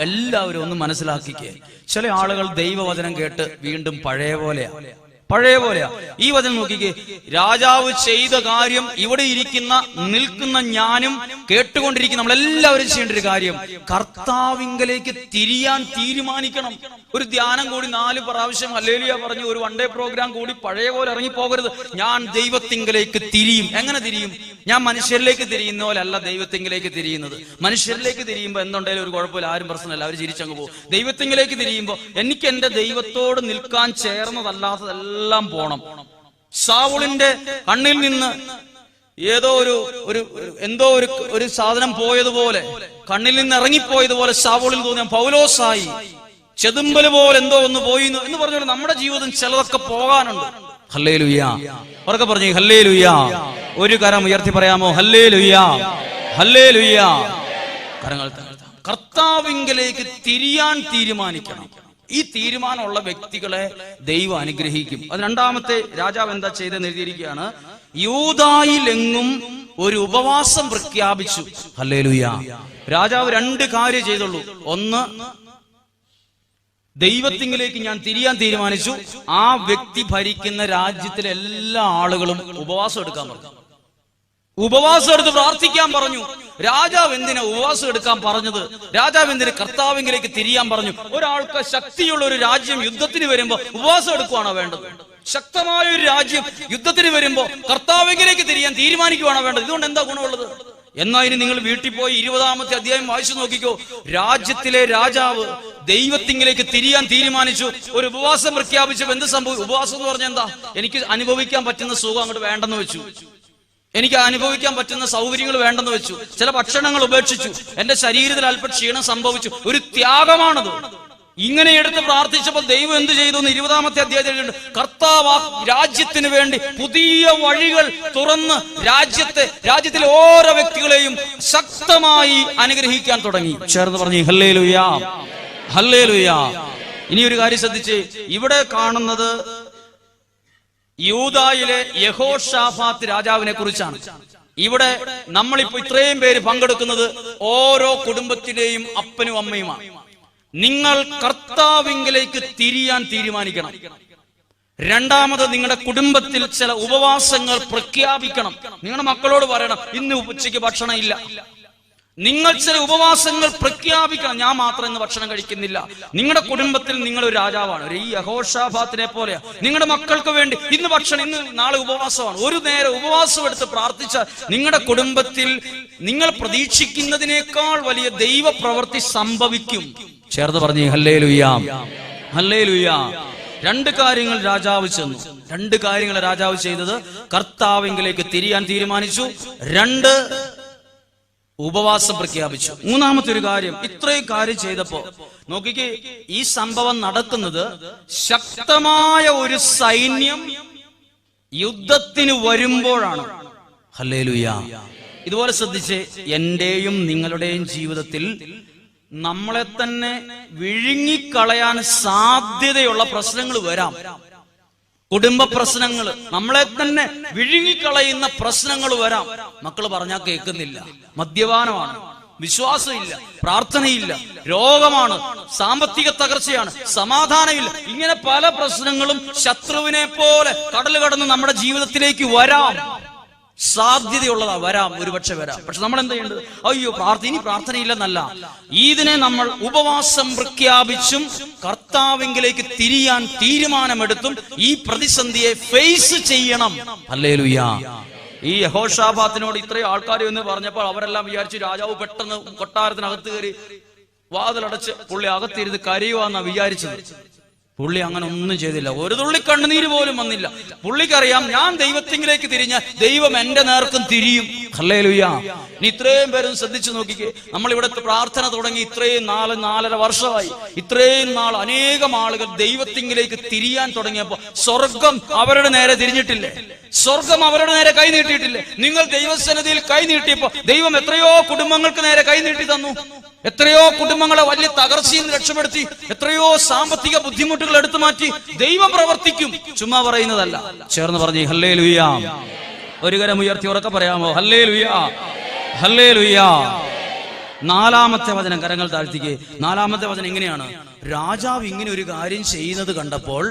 Speaker 1: എല്ലാവരും ഒന്ന് മനസ്സിലാക്കിക്കേ. ചില ആളുകൾ ദൈവവചനം കേട്ട് വീണ്ടും പഴയ പോലെയാ. പഴയ പോലെയാ. ഈ വചനം നോക്കിക്കേ. രാജാവ് ചെയ്ത കാര്യം ഇവിടെ ഇരിക്കുന്ന നിൽക്കുന്ന ഞാനും കേട്ടുകൊണ്ടിരിക്കുന്ന നമ്മളെല്ലാവരും ചെയ്യേണ്ട ഒരു കാര്യം കർത്താവിങ്കലേക്ക് തിരിയാൻ തീരുമാനിക്കണം. ഒരു ധ്യാനം കൂടി നാല് പ്രാവശ്യം അല്ലേലിയ പറഞ്ഞു ഒരു വൺ ഡേ പ്രോഗ്രാം കൂടി പഴയ പോലെ ഇറങ്ങി പോകരുത് ഞാൻ ദൈവത്തിങ്കലേക്ക് തിരിയും. എങ്ങനെ തിരിയും? ഞാൻ മനുഷ്യരിലേക്ക് തിരിയുന്ന പോലെ അല്ല ദൈവത്തിങ്കിലേക്ക് തിരിയുന്നത്. മനുഷ്യരിലേക്ക് തിരിയുമ്പോൾ എന്തുണ്ടെങ്കിലും ഒരു കുഴപ്പമില്ല ആരും പ്രശ്നമല്ല അവർ ചിരിച്ചങ്ങ് പോകും. ദൈവത്തിങ്കിലേക്ക് തിരിയുമ്പോൾ എനിക്ക് എന്റെ ദൈവത്തോട് നിൽക്കാൻ ചേർന്നതല്ലാത്തതെല്ലാം പോണം. സാവുളിന്റെ കണ്ണിൽ നിന്ന് ഏതോ ഒരു ഒരു എന്തോ ഒരു ഒരു സാധനം പോയതുപോലെ കണ്ണിൽ നിന്ന് ഇറങ്ങിപ്പോയതുപോലെ ഷാവോളിൽ തോന്നിയ പൗലോസായി ചെതുമ്പൽ പോലെ എന്തോ ഒന്ന് പോയി എന്ന് പറഞ്ഞു നമ്മുടെ ജീവിതം ചിലതൊക്കെ പോകാനുണ്ട്. ഹല്ലേ ലുയ്യ ഉറക്കെ പറഞ്ഞു ഹല്ലേ ലുയ്യ ഒരു കരം ഉയർത്തി പറയാമോ? ഹല്ലേ ലുയ്യ ഹല്ലേ ലുയ്യ കരങ്ങൾ. കർത്താവിങ്കലേക്ക് തിരിയാൻ തീരുമാനിക്കണം. ഈ തീരുമാനമുള്ള വ്യക്തികളെ ദൈവം അനുഗ്രഹിക്കും. അത് രണ്ടാമത്തെ രാജാവ് എന്താ ചെയ്തെന്ന് എഴുതിയിരിക്കുകയാണ്. യൂതായിലെങ്ങും ഒരു ഉപവാസം പ്രഖ്യാപിച്ചു. ഹല്ലേലൂയ. രാജാവ് രണ്ട് കാര്യം ചെയ്തുള്ളൂ. ഒന്ന് ദൈവത്തിങ്കിലേക്ക് ഞാൻ തിരിയാൻ തീരുമാനിച്ചു. ആ വ്യക്തി ഭരിക്കുന്ന രാജ്യത്തിലെ എല്ലാ ആളുകളും ഉപവാസം എടുക്കാൻ പറഞ്ഞു. ഉപവാസം എടുത്ത് പ്രാർത്ഥിക്കാൻ പറഞ്ഞു. രാജാവ് എന്തിനാ ഉപവാസം എടുക്കാൻ പറഞ്ഞത്? രാജാവ് എന്തിന് കർത്താവിങ്കിലേക്ക് തിരിയാൻ പറഞ്ഞു? ഒരാൾക്ക് ശക്തിയുള്ള ഒരു രാജ്യം യുദ്ധത്തിന് വരുമ്പോ ഉപവാസം എടുക്കുവാണോ വേണ്ടത്? ശക്തമായ ഒരു രാജ്യം യുദ്ധത്തിന് വരുമ്പോ കർത്താവിംഗിലേക്ക് തിരിയാൻ തീരുമാനിക്കുവാണോ വേണ്ടത്? ഇതുകൊണ്ട് എന്താ ഗുണമുള്ളത്? എന്നാ ഇനി നിങ്ങൾ വീട്ടിൽ പോയി ഇരുപതാമത്തെ അധ്യായം വായിച്ചു നോക്കിക്കോ. രാജ്യത്തിലെ രാജാവ് ദൈവത്തിങ്കിലേക്ക് തിരിയാൻ തീരുമാനിച്ചു. ഒരു ഉപവാസം പ്രഖ്യാപിച്ചു എന്ത് സംഭവിച്ചു ഉപവാസം എന്ന് പറഞ്ഞാൽ എന്താ? എനിക്ക് അനുഭവിക്കാൻ പറ്റുന്ന സുഖം അങ്ങോട്ട് വേണ്ടെന്ന് വെച്ചു. എനിക്ക് അനുഭവിക്കാൻ പറ്റുന്ന സൗകര്യങ്ങൾ വേണ്ടെന്ന് വെച്ചു. ചില ഭക്ഷണങ്ങൾ ഉപേക്ഷിച്ചു. എന്റെ ശരീരത്തിൽ അല്പം ക്ഷീണം സംഭവിച്ചു. ഒരു ത്യാഗമാണത്. ഇങ്ങനെ എടുത്ത് പ്രാർത്ഥിച്ചപ്പോൾ ദൈവം എന്ത് ചെയ്തു എന്ന് ഇരുപതാമത്തെ അധ്യായത്തിൽ കർത്താവ് രാജ്യത്തിന് വേണ്ടി പുതിയ വഴികൾ തുറന്ന് രാജ്യത്തെ രാജ്യത്തിലെ ഓരോ വ്യക്തികളെയും ശക്തമായി അനുഗ്രഹിക്കാൻ തുടങ്ങി. ചേർന്ന് പറഞ്ഞു ഹല്ലേ ലുയാ ഹല്ലേ ലുയാ ഇനി ഒരു കാര്യം ശ്രദ്ധിച്ച് ഇവിടെ കാണുന്നത് യൂതായിലെ യഹോഷാഫാത്ത് രാജാവിനെ കുറിച്ചാണ്. ഇവിടെ നമ്മളിപ്പോ ഇത്രയും പേര് പങ്കെടുക്കുന്നത് ഓരോ കുടുംബത്തിലെയും അപ്പനും അമ്മയുമാണ്. നിങ്ങൾ കർത്താവിങ്കിലേക്ക് തിരിയാൻ തീരുമാനിക്കണം. രണ്ടാമത് നിങ്ങളുടെ കുടുംബത്തിൽ ചില ഉപവാസങ്ങൾ പ്രഖ്യാപിക്കണം. നിങ്ങളുടെ മക്കളോട് പറയണം ഇന്ന് ഉച്ചയ്ക്ക് ഭക്ഷണം ഇല്ല. നിങ്ങൾ ചില ഉപവാസങ്ങൾ പ്രഖ്യാപിക്കണം ഞാൻ മാത്രം ഇന്ന് ഭക്ഷണം കഴിക്കുന്നില്ല. നിങ്ങളുടെ കുടുംബത്തിൽ നിങ്ങൾ ഒരു രാജാവാണ്. ഒരു ഈ യഹോഷാഭാത്തിനെ പോലെ നിങ്ങളുടെ മക്കൾക്ക് വേണ്ടി ഇന്ന് ഭക്ഷണം ഇന്ന് നാളെ ഉപവാസമാണ്. ഒരു നേരം ഉപവാസം എടുത്ത് പ്രാർത്ഥിച്ച നിങ്ങളുടെ കുടുംബത്തിൽ നിങ്ങൾ പ്രതീക്ഷിക്കുന്നതിനേക്കാൾ വലിയ ദൈവ പ്രവൃത്തി സംഭവിക്കും. ചേർന്ന് പറഞ്ഞു ഹല്ലേ ലുയ്യാം ഹല്ലേ ലുയ്യാം രണ്ട് കാര്യങ്ങൾ രാജാവ് ചെന്നു. രണ്ട് കാര്യങ്ങൾ രാജാവ് ചെയ്തത് കർത്താവിങ്കിലേക്ക് തിരിയാൻ തീരുമാനിച്ചു. രണ്ട് ഉപവാസം പ്രഖ്യാപിച്ചു. മൂന്നാമത്തെ ഒരു കാര്യം ഇത്രയും കാര്യം ചെയ്തപ്പോ നോക്കിക്കേ ഈ സംഭവം നടക്കുന്നത് ശക്തമായ ഒരു സൈന്യം യുദ്ധത്തിന് വരുമ്പോഴാണ്. ഹല്ലേലൂയ. ഇതുപോലെ ശ്രദ്ധിച്ച് എന്റെയും നിങ്ങളുടെയും ജീവിതത്തിൽ നമ്മളെ തന്നെ വിഴുങ്ങിക്കളയാൻ സാധ്യതയുള്ള പ്രശ്നങ്ങൾ വരാം. കുടുംബ പ്രശ്നങ്ങൾ നമ്മളെ തന്നെ വിഴുങ്ങിക്കളയുന്ന പ്രശ്നങ്ങൾ വരാം. മക്കൾ പറഞ്ഞാൽ കേൾക്കുന്നില്ല. മദ്യപാനമാണ്. വിശ്വാസമില്ല. പ്രാർത്ഥനയില്ല. രോഗമാണ്. സാമ്പത്തിക തകർച്ചയാണ്. സമാധാനമില്ല. ഇങ്ങനെ പല പ്രശ്നങ്ങളും ശത്രുവിനെ പോലെ കടൽ കടന്ന് നമ്മുടെ ജീവിതത്തിലേക്ക് വരാം. സാധ്യതയുള്ളതാ വരാം ഒരുപക്ഷെ വരാം. പക്ഷെ നമ്മൾ എന്താ ചെയ്യേണ്ടത് അയ്യോ പ്രാർത്ഥന ഇനി പ്രാർത്ഥനയില്ലെന്നല്ല. ഇതിനെ നമ്മൾ ഉപവാസം പ്രഖ്യാപിച്ചും കർത്താവിങ്കിലേക്ക് തിരിയാൻ തീരുമാനമെടുത്തും ഈ പ്രതിസന്ധിയെ ഫേസ് ചെയ്യണം. അല്ലേ ഈ യഹോഷാബാത്തിനോട് ഇത്രയും ആൾക്കാർ എന്ന് പറഞ്ഞപ്പോൾ അവരെല്ലാം വിചാരിച്ചു രാജാവ് പെട്ടെന്ന് കൊട്ടാരത്തിനകത്ത് കയറി വാതിലടച്ച് പുള്ളി അകത്തിരുന്ന് കരയുവാന്നാ വിചാരിച്ചത്. പുള്ളി അങ്ങനെ ഒന്നും ചെയ്തില്ല. ഒരു തുള്ളി കണ്ണുനീര് പോലും വന്നില്ല. പുള്ളിക്കറിയാം ഞാൻ ദൈവത്തിങ്കിലേക്ക് തിരിഞ്ഞ ദൈവം എന്റെ നേർക്കും തിരിയും. അല്ലേ ലുയ്യ നീ ഇത്രയും പേരും ശ്രദ്ധിച്ചു നോക്കിക്കേ. നമ്മൾ ഇവിടുത്തെ പ്രാർത്ഥന തുടങ്ങി ഇത്രയും നാല് നാലര വർഷമായി. ഇത്രയും നാൾ അനേകം ആളുകൾ ദൈവത്തിങ്കിലേക്ക് തിരിയാൻ തുടങ്ങിയപ്പോ സ്വർഗം അവരുടെ നേരെ തിരിഞ്ഞിട്ടില്ലേ? സ്വർഗം അവരുടെ നേരെ കൈ നീട്ടിയിട്ടില്ലേ? നിങ്ങൾ ദൈവസന്നിധിയിൽ കൈ നീട്ടിയപ്പോ ദൈവം എത്രയോ കുടുംബങ്ങൾക്ക് നേരെ കൈ നീട്ടി തന്നു. എത്രയോ കുടുംബങ്ങളെ വലിയ തകർച്ചയിൽ രക്ഷപ്പെടുത്തി. എത്രയോ സാമ്പത്തിക ബുദ്ധിമുട്ടുകൾ എടുത്തു മാറ്റി. ദൈവം പ്രവർത്തിക്കും. ചുമ്മാ പറയുന്നതല്ല. ചേർന്ന് പറഞ്ഞു ഹല്ലേ ലുയ്യ ഒരു കരം ഉയർത്തി ഉറക്കെ പറയാമോ? ഹല്ലേ ലുയാ ഹല്ലേ ലുയാ നാലാമത്തെ വചനം കരങ്ങൾ താഴ്ത്തിക്ക്. നാലാമത്തെ വചനം ഇങ്ങനെയാണ്. രാജാവ് ഇങ്ങനെ ഒരു കാര്യം ചെയ്യുന്നത് കണ്ടപ്പോൾ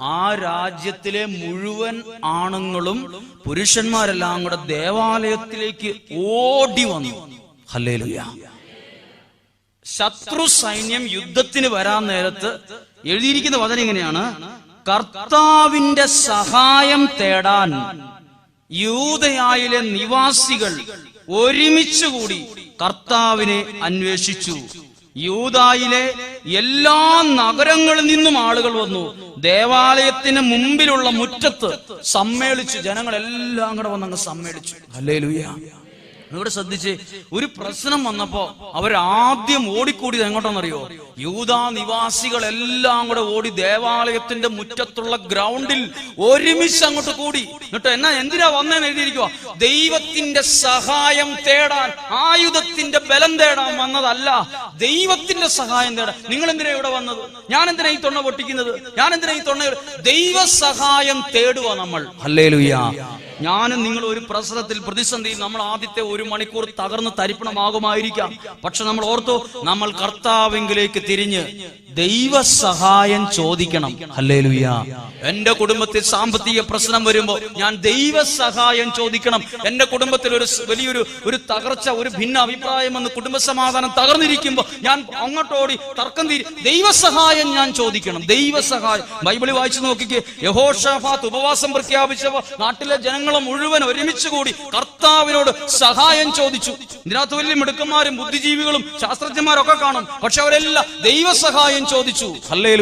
Speaker 1: ആ രാജ്യത്തിലെ മുഴുവൻ ആണുങ്ങളും പുരുഷന്മാരെല്ലാം കൂടെ ദേവാലയത്തിലേക്ക് ഓടി വന്നു. ഹല്ലേ ലുയാ ശത്രു സൈന്യം യുദ്ധത്തിന് വരാൻ നേരത്ത് എഴുതിയിരിക്കുന്ന വചനം ഇങ്ങനെയാണ്. കർത്താവിന്റെ സഹായം തേടാൻ യൂതയായിലെ നിവാസികൾ ഒരുമിച്ച് കൂടി കർത്താവിനെ അന്വേഷിച്ചു. യൂതായിലെ എല്ലാ നഗരങ്ങളിൽ നിന്നും ആളുകൾ വന്നു. ദേവാലയത്തിന് മുമ്പിലുള്ള മുറ്റത്ത് സമ്മേളിച്ചു ജനങ്ങളെല്ലാം കൂടെ വന്നങ്ങ് സമ്മേളിച്ചു. അല്ലേ ഇവിടെ ശ്രദ്ധിച്ച് ഒരു പ്രശ്നം വന്നപ്പോ അവർ ആദ്യം ഓടിക്കൂടിയത് എങ്ങോട്ടാണെന്നറിയോ? യൂതാ നിവാസികളെല്ലാം കൂടെ ഓടി ദേവാലയത്തിന്റെ മുറ്റത്തുള്ള ഗ്രൗണ്ടിൽ ഒരുമിച്ച് അങ്ങോട്ട് കൂടി. എന്നിട്ട് എന്നാ എന്തിനാ വന്നേന്ന് എഴുതിയിരിക്കുക ദൈവത്തിന്റെ സഹായം തേടാൻ ആയുധത്തിന്റെ ബലം തേടാൻ വന്നതല്ല. ദൈവത്തിന്റെ സഹായം തേടാൻ. നിങ്ങൾ എന്തിനാ ഇവിടെ വന്നത്? ഞാൻ എന്തിനാ ഈ തൊണ്ണ പൊട്ടിക്കുന്നത്? ഞാൻ എന്തിനാ ഈ തൊണ്ണ ദൈവ സഹായം തേടുക നമ്മൾ. അല്ലേ ഞാനും നിങ്ങൾ ഒരു പ്രശ്നത്തിൽ പ്രതിസന്ധിയിൽ നമ്മൾ ആദ്യത്തെ ഒരു മണിക്കൂർ തകർന്ന് തരിപ്പണമാകുമായിരിക്കാം. പക്ഷെ നമ്മൾ ഓർത്തു നമ്മൾ കർത്താവെങ്കിലേക്ക് തിരിഞ്ഞ് ദൈവ സഹായം ചോദിക്കണം. അല്ലേ എന്റെ കുടുംബത്തിൽ സാമ്പത്തിക പ്രശ്നം വരുമ്പോ ഞാൻ ദൈവ സഹായം ചോദിക്കണം. എന്റെ കുടുംബത്തിൽ ഒരു വലിയൊരു ഒരു തകർച്ച ഒരു ഭിന്ന അഭിപ്രായം എന്ന് കുടുംബ സമാധാനം ഞാൻ അങ്ങോട്ടോടി തർക്കം തീരി ദൈവ സഹായം ഞാൻ ചോദിക്കണം. ദൈവ സഹായം ബൈബിളി വായിച്ചു നോക്കിക്കേ. യഹോഷാഫാത്ത് ഉപവാസം പ്രഖ്യാപിച്ചപ്പോ നാട്ടിലെ ജനങ്ങളെ മുഴുവൻ ഒരുമിച്ച് കൂടി കർത്താവിനോട് സഹായം ചോദിച്ചു. ഇതിനകത്ത് വലിയ മിടുക്കന്മാരും ബുദ്ധിജീവികളും ശാസ്ത്രജ്ഞന്മാരൊക്കെ കാണും. പക്ഷെ അവരെല്ലാം ദൈവസഹായം ചോദിച്ചു ഹല്ലേ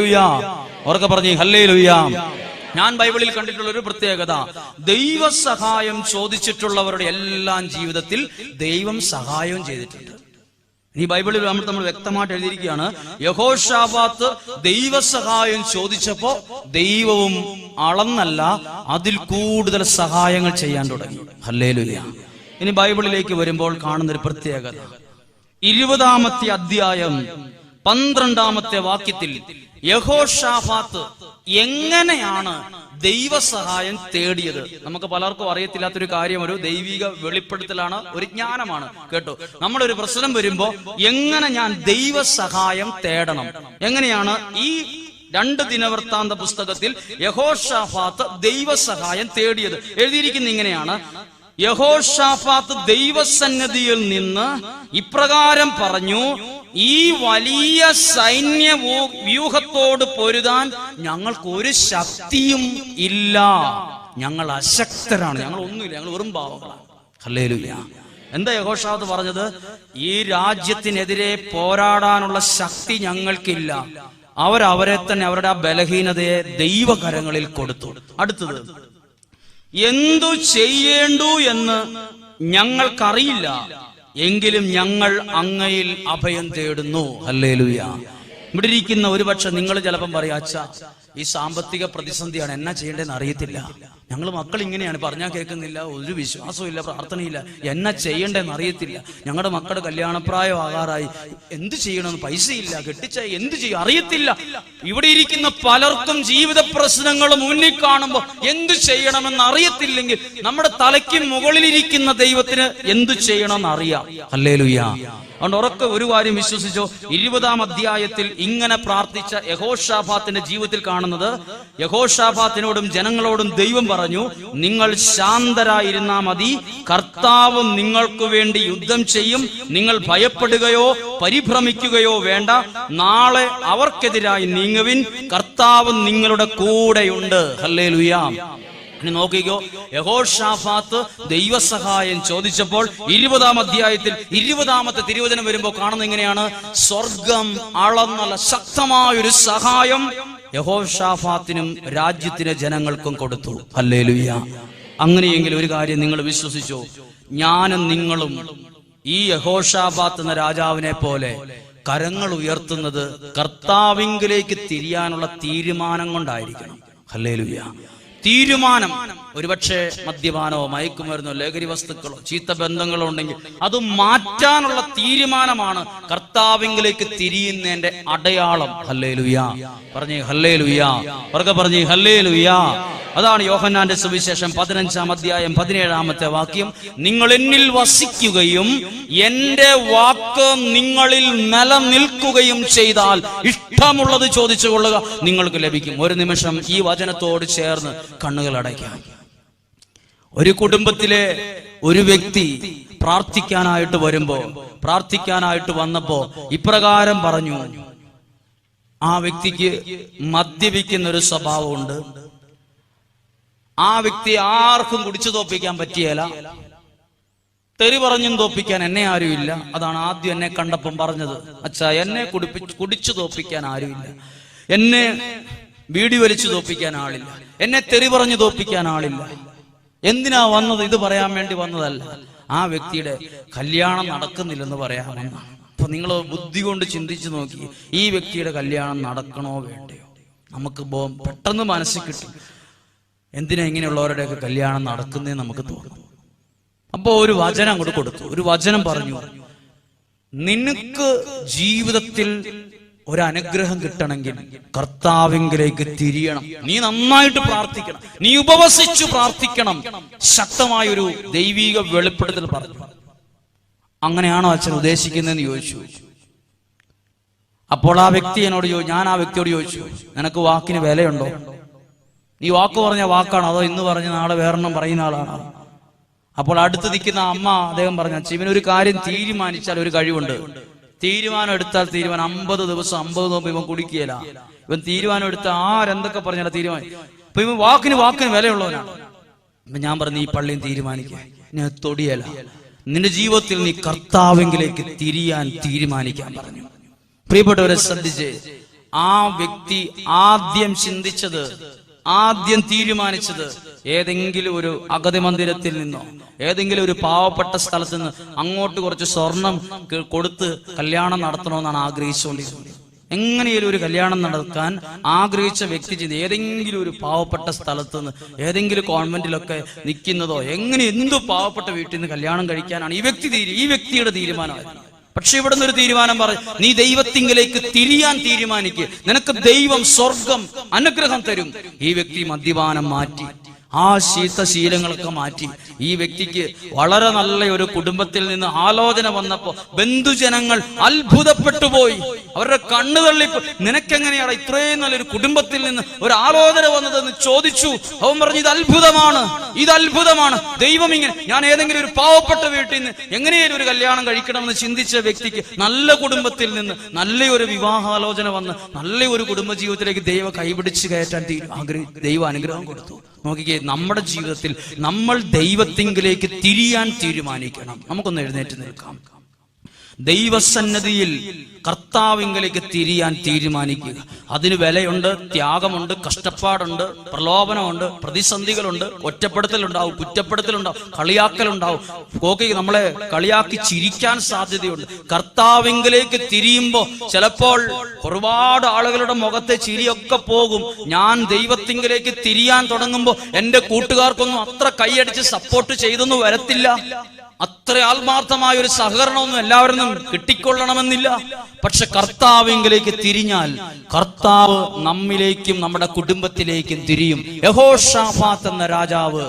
Speaker 1: ഉറക്കെ പറഞ്ഞു ഹല്ലേ ഞാൻ ബൈബിളിൽ കണ്ടിട്ടുള്ള ഒരു പ്രത്യേകത ദൈവ സഹായം ചോദിച്ചിട്ടുള്ളവരുടെ എല്ലാം ജീവിതത്തിൽ ദൈവം സഹായം ചെയ്തിട്ടുണ്ട്. ഈ ബൈബിളിൽ നമ്മൾ നമ്മൾ വ്യക്തമായിട്ട് എഴുതിയിരിക്കുകയാണ് യഹോഷാബാത്ത് ദൈവ സഹായം ചോദിച്ചപ്പോ ദൈവവും അളന്നല്ല അതിൽ കൂടുതൽ സഹായങ്ങൾ ചെയ്യാൻ തുടങ്ങി. ഹല്ലേലുയ. ഇനി ബൈബിളിലേക്ക് വരുമ്പോൾ കാണുന്ന ഒരു പ്രത്യേകത ഇരുപതാമത്തെ അധ്യായം പന്ത്രണ്ടാമത്തെ വാക്യത്തിൽ യഹോഷാഫാത്ത് എങ്ങനെയാണ് ദൈവസഹായം തേടിയത്? നമുക്ക് പലർക്കും അറിയത്തില്ലാത്തൊരു കാര്യം ഒരു ദൈവിക വെളിപ്പെടുത്തലാണ് ഒരു ജ്ഞാനമാണ്. കേട്ടോ? നമ്മളൊരു പ്രശ്നം വരുമ്പോ എങ്ങനെ ഞാൻ ദൈവസഹായം തേടണം? എങ്ങനെയാണ് ഈ രണ്ട് ദിനവൃത്താന്ത പുസ്തകത്തിൽ യഹോഷാഫാത്ത് ദൈവസഹായം തേടിയത്? എഴുതിയിരിക്കുന്ന ഇങ്ങനെയാണ്. യഹോഷാഫാത്ത് ദൈവസന്നിധിയിൽ നിന്ന് ഇപ്രകാരം പറഞ്ഞു ഈ വലിയ സൈന്യ വ്യൂഹത്തോട് പൊരുതാൻ ഞങ്ങൾക്ക് ഒരു ശക്തിയും ഇല്ല. ഞങ്ങൾ അശക്തരാണ്. ഞങ്ങൾ ഒന്നുമില്ല. ഞങ്ങൾ വെറും ഹല്ലേലൂയ. എന്താ യഹോഷാത്ത് പറഞ്ഞത്? ഈ രാജ്യത്തിനെതിരെ പോരാടാനുള്ള ശക്തി ഞങ്ങൾക്കില്ല. അവരവരെ തന്നെ അവരുടെ ആ ബലഹീനതയെ ദൈവകരങ്ങളിൽ കൊടുത്തു. അടുത്തത്. എന്തു ചെയ്യേണ്ടു എന്ന് ഞങ്ങൾക്കറിയില്ല. എങ്കിലും ഞങ്ങൾ അങ്ങയിൽ അഭയം തേടുന്നു. അല്ലേ ഹല്ലേലൂയ. ഇവിടെ ഇരിക്കുന്ന ഒരുപക്ഷെ നിങ്ങൾ ചിലപ്പം പറയാ അച്ഛ ഈ സാമ്പത്തിക പ്രതിസന്ധിയാണ് എന്നാ ചെയ്യേണ്ടതെന്ന് അറിയത്തില്ല. ഞങ്ങൾ മക്കൾ ഇങ്ങനെയാണ് പറഞ്ഞാൽ കേൾക്കുന്നില്ല ഒരു വിശ്വാസമില്ല പ്രാർത്ഥനയില്ല. എന്നാ ചെയ്യേണ്ടതെന്ന് അറിയത്തില്ല. ഞങ്ങളുടെ മക്കളുടെ കല്യാണപ്രായം ആകാറായി. എന്ത് ചെയ്യണമെന്ന് പൈസയില്ല കെട്ടിച്ച എന്ത് ചെയ്യും അറിയത്തില്ല. ഇവിടെ ഇരിക്കുന്ന പലർക്കും ജീവിത പ്രശ്നങ്ങൾ മുന്നിൽ കാണുമ്പോൾ എന്ത് ചെയ്യണമെന്ന് അറിയത്തില്ലെങ്കിൽ നമ്മുടെ തലയ്ക്ക് മുകളിലിരിക്കുന്ന ദൈവത്തിന് എന്ത് ചെയ്യണമെന്ന് അറിയാം. അല്ലേ അതുകൊണ്ട് ഉറക്കെ ഒരു കാര്യം വിശ്വസിച്ചോ? ഇരുപതാം അധ്യായത്തിൽ ഇങ്ങനെ പ്രാർത്ഥിച്ച യഹോഷാഫാത്തിന്റെ ജീവിതത്തിൽ കാണുന്നത് യഹോഷാഫാത്തിനോടും ജനങ്ങളോടും ദൈവം പറഞ്ഞു നിങ്ങൾ ശാന്തരായിരുന്നാ മതി. കർത്താവ് നിങ്ങൾക്ക് വേണ്ടി യുദ്ധം ചെയ്യും. നിങ്ങൾ ഭയപ്പെടുകയോ പരിഭ്രമിക്കുകയോ വേണ്ട. നാളെ അവർക്കെതിരായി നീങ്ങുവിൻ. കർത്താവ് നിങ്ങളുടെ കൂടെയുണ്ട്. ഹല്ലേ ഇനി നോക്കിക്കോ. യഹോഷാഫാത്ത് ദൈവസഹായം ചോദിച്ചപ്പോൾ ഇരുപതാം അധ്യായത്തിൽ ഇരുപതാമത്തെ തിരുവചനം വരുമ്പോൾ കാണുന്ന ഇങ്ങനെയാണ് സ്വർഗം അളന്നല്ല ശക്തമായൊരു സഹായം യഹോഷാഫാത്തിനും രാജ്യത്തിലെ ജനങ്ങൾക്കും കൊടുത്തു. ഹല്ലേലൂയ. അങ്ങനെയെങ്കിൽ ഒരു കാര്യം നിങ്ങൾ വിശ്വസിച്ചോ? ഞാനും നിങ്ങളും ഈ യഹോഷാഫാത്ത് എന്ന രാജാവിനെ പോലെ കരങ്ങൾ ഉയർത്തുന്നത് കർത്താവിങ്കിലേക്ക് തിരിയാനുള്ള തീരുമാനം കൊണ്ടായിരിക്കണം. ഹല്ലേലൂയ. തീരുമാനം. ഒരുപക്ഷെ മദ്യപാനോ മയക്കുമരുന്നോ ലഹരി വസ്തുക്കളോ ചീത്ത ബന്ധങ്ങളോ ഉണ്ടെങ്കിൽ അത് മാറ്റാനുള്ള തീരുമാനമാണ് കർത്താവിംഗിലേക്ക് തിരിയുന്നതിന്റെ അടയാളം. ഹല്ലേ ലുയാ പറഞ്ഞേ ഹല്ലേ ലുയാ പറക്കെ പറഞ്ഞേ ഹല്ലേ ലുയാ അതാണ് യോഹന്നാന്റെ സുവിശേഷം പതിനഞ്ചാം അധ്യായം പതിനേഴാമത്തെ വാക്യം. നിങ്ങൾ എന്നിൽ വസിക്കുകയും എന്റെ വാക്ക് നിങ്ങളിൽ നിലനിൽക്കുകയും ചെയ്താൽ ഇഷ്ടമുള്ളത് ചോദിച്ചു കൊള്ളുക നിങ്ങൾക്ക് ലഭിക്കും. ഒരു നിമിഷം ഈ വചനത്തോട് ചേർന്ന് കണ്ണുകൾ അടയ്ക്കാം. ഒരു കുടുംബത്തിലെ ഒരു വ്യക്തി പ്രാർത്ഥിക്കാനായിട്ട് വരുമ്പോ പ്രാർത്ഥിക്കാനായിട്ട് വന്നപ്പോ ഇപ്രകാരം പറഞ്ഞു. ആ വ്യക്തിക്ക് മദ്യപിക്കുന്ന ഒരു സ്വഭാവമുണ്ട്. ആ വ്യക്തി ആർക്കും കുടിച്ചു തോപ്പിക്കാൻ പറ്റിയല്ല തെറി പറഞ്ഞും തോപ്പിക്കാൻ എന്നെ ആരുമില്ല. അതാണ് ആദ്യം എന്നെ കണ്ടപ്പം പറഞ്ഞത്. അച്ഛാ എന്നെ കുടിപ്പി കുടിച്ചു തോപ്പിക്കാൻ ആരുമില്ല. എന്നെ വീടി വലിച്ചു തോപ്പിക്കാൻ ആളില്ല. എന്നെ തെറി പറഞ്ഞു തോപ്പിക്കാൻ ആളില്ല. എന്തിനാ വന്നത്? ഇത് പറയാൻ വേണ്ടി വന്നതല്ല. ആ വ്യക്തിയുടെ കല്യാണം നടക്കുന്നില്ലെന്ന് പറയാൻ വന്നതാണ് അപ്പൊ നിങ്ങൾ ബുദ്ധി കൊണ്ട് ചിന്തിച്ചു നോക്കി ഈ വ്യക്തിയുടെ കല്യാണം നടക്കണോ വേണ്ടയോ? നമുക്ക് പെട്ടെന്ന് മനസ്സിൽ കിട്ടും. എന്തിനാ ഇങ്ങനെയുള്ളവരുടെയൊക്കെ കല്യാണം നടക്കുന്നേ നമുക്ക് തോന്നും. അപ്പോൾ ഒരു വചനം അങ്ങോട്ട് കൊടുത്തു. ഒരു വചനം പറഞ്ഞു നിനക്ക് ജീവിതത്തിൽ ഒരു അനുഗ്രഹം കിട്ടണമെങ്കിൽ കർത്താവിങ്കിലേക്ക് തിരിയണം. നീ നന്നായിട്ട് പ്രാർത്ഥിക്കണം. നീ ഉപവസിച്ചു പ്രാർത്ഥിക്കണം. ശക്തമായൊരു ദൈവീക വെളിപ്പെടുത്തൽ പറഞ്ഞു. അങ്ങനെയാണോ അച്ഛൻ ഉദ്ദേശിക്കുന്നതെന്ന് ചോദിച്ചു. അപ്പോൾ ആ വ്യക്തി എന്നോട് ചോദിച്ചു ഞാൻ ആ വ്യക്തിയോട് ചോദിച്ചു നിനക്ക് വാക്കിന് വിലയുണ്ടോ? നീ വാക്ക് പറഞ്ഞ വാക്കാണ്. അതോ ഇന്ന് പറഞ്ഞ നാളെ വേറെണ്ണം പറയുന്ന ആളാണോ. അപ്പോൾ അടുത്ത് നിൽക്കുന്ന അമ്മ അദ്ദേഹം പറഞ്ഞു അച്ഛൻ ഇവനൊരു കാര്യം തീരുമാനിച്ചാൽ ഒരു കഴിവുണ്ട്. തീരുമാനം എടുത്താൽ തീരുമാനം. അമ്പത് ദിവസം അമ്പത് നോമ്പ് ഇവൻ കുടിക്കുകയില്ല. ഇവൻ തീരുമാനം എടുത്ത ആരെന്തൊക്കെ പറഞ്ഞാൽ തീരുമാനം. ഇപ്പൊ ഇവൻ വാക്കിന് വാക്കിന് വിലയുള്ളവനാണ്. അപ്പൊ ഞാൻ പറഞ്ഞു ഈ പള്ളിയും തീരുമാനിക്കുക ഞാൻ തൊടിയല്ല. നിന്റെ ജീവിതത്തിൽ നീ കർത്താവെങ്കിലേക്ക് തിരിയാൻ തീരുമാനിക്കാൻ പറഞ്ഞു. പ്രിയപ്പെട്ടവരെ ശ്രദ്ധിച്ച്. ആ വ്യക്തി ആദ്യം ചിന്തിച്ചത് ആദ്യം തീരുമാനിച്ചത് ഏതെങ്കിലും ഒരു അഗതി മന്ദിരത്തിൽ നിന്നോ ഏതെങ്കിലും ഒരു പാവപ്പെട്ട സ്ഥലത്ത് നിന്ന് അങ്ങോട്ട് കുറച്ച് സ്വർണം കൊടുത്ത് കല്യാണം നടത്തണമെന്നാണ് ആഗ്രഹിച്ചുകൊണ്ടിരുന്നത്. എങ്ങനെയും ഒരു കല്യാണം നടക്കാൻ ആഗ്രഹിച്ച വ്യക്തി ചെയ്ത് ഏതെങ്കിലും ഒരു പാവപ്പെട്ട സ്ഥലത്ത് നിന്ന് ഏതെങ്കിലും കോൺവെന്റിലൊക്കെ നിൽക്കുന്നതോ എങ്ങനെ എന്തോ പാവപ്പെട്ട വീട്ടിൽ നിന്ന് കല്യാണം കഴിക്കാനാണ് ഈ വ്യക്തി ഈ വ്യക്തിയുടെ തീരുമാനമായിരുന്നു പക്ഷെ ഇവിടെ നിന്നൊരു തീരുമാനം പറ നീ ദൈവത്തിങ്കിലേക്ക് തിരിയാൻ തീരുമാനിക്കുക നിനക്ക് ദൈവം സ്വർഗം അനുഗ്രഹം തരും. ഈ വ്യക്തി മദ്യപാനം മാറ്റി. ആ ശീതശീലങ്ങളൊക്കെ മാറ്റി. ഈ വ്യക്തിക്ക് വളരെ നല്ല ഒരു കുടുംബത്തിൽ നിന്ന് ആലോചന വന്നപ്പോ ബന്ധുജനങ്ങൾ അത്ഭുതപ്പെട്ടു പോയി. അവരുടെ കണ്ണു തള്ളി നിനക്കെങ്ങനെയാണ് ഇത്രയും നല്ലൊരു കുടുംബത്തിൽ നിന്ന് ഒരു ആലോചന വന്നതെന്ന് ചോദിച്ചു. അവൻ പറഞ്ഞു ഇത് അത്ഭുതമാണ്. ഇത് അത്ഭുതമാണ്. ദൈവം ഇങ്ങനെ ഞാൻ ഏതെങ്കിലും ഒരു പാവപ്പെട്ട വീട്ടിൽ നിന്ന് എങ്ങനെയും ഒരു കല്യാണം കഴിക്കണമെന്ന് ചിന്തിച്ച വ്യക്തിക്ക് നല്ല കുടുംബത്തിൽ നിന്ന് നല്ലൊരു വിവാഹാലോചന വന്ന് നല്ല ഒരു കുടുംബജീവിതത്തിലേക്ക് ദൈവം കൈപിടിച്ച് കയറ്റാൻ ദൈവം അനുഗ്രഹം കൊടുത്തു. നോക്കിക്കേ നമ്മുടെ ജീവിതത്തിൽ നമ്മൾ ദൈവത്തിങ്കിലേക്ക് തിരിയാൻ തീരുമാനിക്കണം. നമുക്കൊന്ന് എഴുന്നേറ്റ് നിൽക്കാം. ദൈവസന്നതിയിൽ കർത്താവിങ്കലേക്ക് തിരിയാൻ തീരുമാനിക്കുക. അതിന് വിലയുണ്ട് ത്യാഗമുണ്ട് കഷ്ടപ്പാടുണ്ട് പ്രലോഭനമുണ്ട് പ്രതിസന്ധികളുണ്ട് ഒറ്റപ്പെടുത്തലുണ്ടാവും കുറ്റപ്പെടുത്തലുണ്ടാവും കളിയാക്കലുണ്ടാവും. കോക്കി നമ്മളെ കളിയാക്കി ചിരിക്കാൻ സാധ്യതയുണ്ട്. കർത്താവിങ്കലേക്ക് തിരിയുമ്പോൾ ചിലപ്പോൾ ഒരുപാട് ആളുകളുടെ മുഖത്തെ ചിരിയൊക്കെ പോകും. ഞാൻ ദൈവത്തിങ്കിലേക്ക് തിരിയാൻ തുടങ്ങുമ്പോൾ എന്റെ കൂട്ടുകാർക്കൊന്നും അത്ര കൈയടിച്ച് സപ്പോർട്ട് ചെയ്തൊന്നും വരത്തില്ല. അത്ര ആത്മാർത്ഥമായ ഒരു സഹകരണമൊന്നും എല്ലാവരും കിട്ടിക്കൊള്ളണമെന്നില്ല. പക്ഷെ കർത്താവിങ്കിലേക്ക് തിരിഞ്ഞാൽ കർത്താവ് നമ്മിലേക്കും നമ്മുടെ കുടുംബത്തിലേക്കും തിരിയും. യഹോഷാഫാത്ത് എന്ന രാജാവ്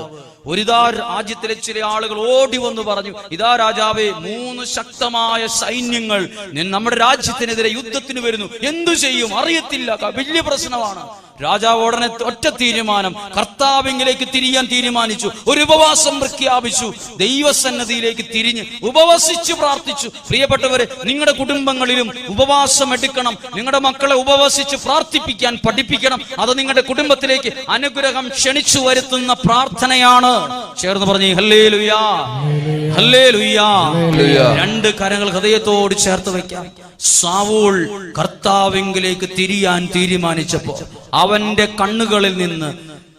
Speaker 1: ഒരിതാ രാജ്യത്തിലെ ചില ആളുകൾ ഓടി വന്ന് പറഞ്ഞു ഇതാ രാജാവേ മൂന്ന് ശക്തമായ സൈന്യങ്ങൾ നമ്മുടെ രാജ്യത്തിനെതിരെ യുദ്ധത്തിന് വരുന്നു. എന്തു ചെയ്യും? അറിയത്തില്ല. വലിയ പ്രശ്നമാണ്. രാജാവ് ഉടനെ ഒറ്റ തീരുമാനം. കർത്താവിംഗിലേക്ക് തിരിയാൻ തീരുമാനിച്ചു. ഒരു ഉപവാസം പ്രഖ്യാപിച്ചു. ദൈവസന്നദ്ധിയിലേക്ക് തിരിഞ്ഞ് ഉപവസിച്ചു പ്രാർത്ഥിച്ചു. പ്രിയപ്പെട്ടവരെ നിങ്ങളുടെ കുടുംബങ്ങളിലും ഉപവാസം എടുക്കണം. നിങ്ങളുടെ മക്കളെ ഉപവസിച്ച് പ്രാർത്ഥിപ്പിക്കാൻ പഠിപ്പിക്കണം. അത് നിങ്ങളുടെ കുടുംബത്തിലേക്ക് അനുഗ്രഹം ക്ഷണിച്ചു വരുത്തുന്ന പ്രാർത്ഥനയാണ്. ചേർന്ന് പറഞ്ഞു ഹല്ലേ ലുയാ ഹല്ലേ ലുയാ രണ്ട് കരങ്ങൾ ഹൃദയത്തോട് ചേർത്ത് വെക്കാം സാവൂൾ കർത്താവിംഗിലേക്ക് തിരിയാൻ തീരുമാനിച്ചപ്പോ അവന്റെ കണ്ണുകളിൽ നിന്ന്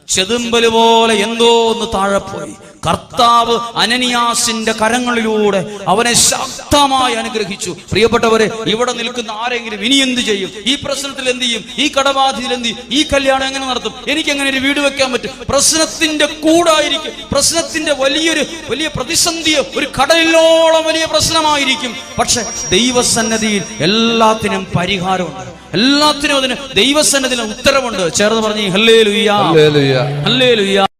Speaker 1: ചെതുമ്പൽ പോലെ എന്തോ ഒന്ന് താഴെ പോയി. കർത്താവ് അനനിയാസിന്റെ കരങ്ങളിലൂടെ അവനെ ശക്തമായി അനുഗ്രഹിച്ചു. പ്രിയപ്പെട്ടവരെ ഇവിടെ നിൽക്കുന്ന ആരെങ്കിലും ഇനി എന്ത് ചെയ്യും? ഈ പ്രശ്നത്തിൽ എന്ത് ചെയ്യും? ഈ കടബാധ്യതയിൽ എന്ത് ചെയ്യും? ഈ കല്യാണം എങ്ങനെ നടത്തും? എനിക്ക് എങ്ങനെ ഒരു വീട് വെക്കാൻ പറ്റും. പ്രശ്നത്തിന്റെ കൂടായിരിക്കും. പ്രശ്നത്തിന്റെ വലിയൊരു വലിയ പ്രതിസന്ധിയോ ഒരു കടലിലോളം വലിയ പ്രശ്നമായിരിക്കും. പക്ഷെ ദൈവസന്നദ്ധിയിൽ എല്ലാത്തിനും പരിഹാരമുണ്ട്. എല്ലാത്തിനും അതിന് ദൈവസന്നദ്ധിന് ഉത്തരവുണ്ട്. ചേർന്ന് പറഞ്ഞു ഹല്ലേ ലുയ്യ ഹല്ലേ ലുയ്യ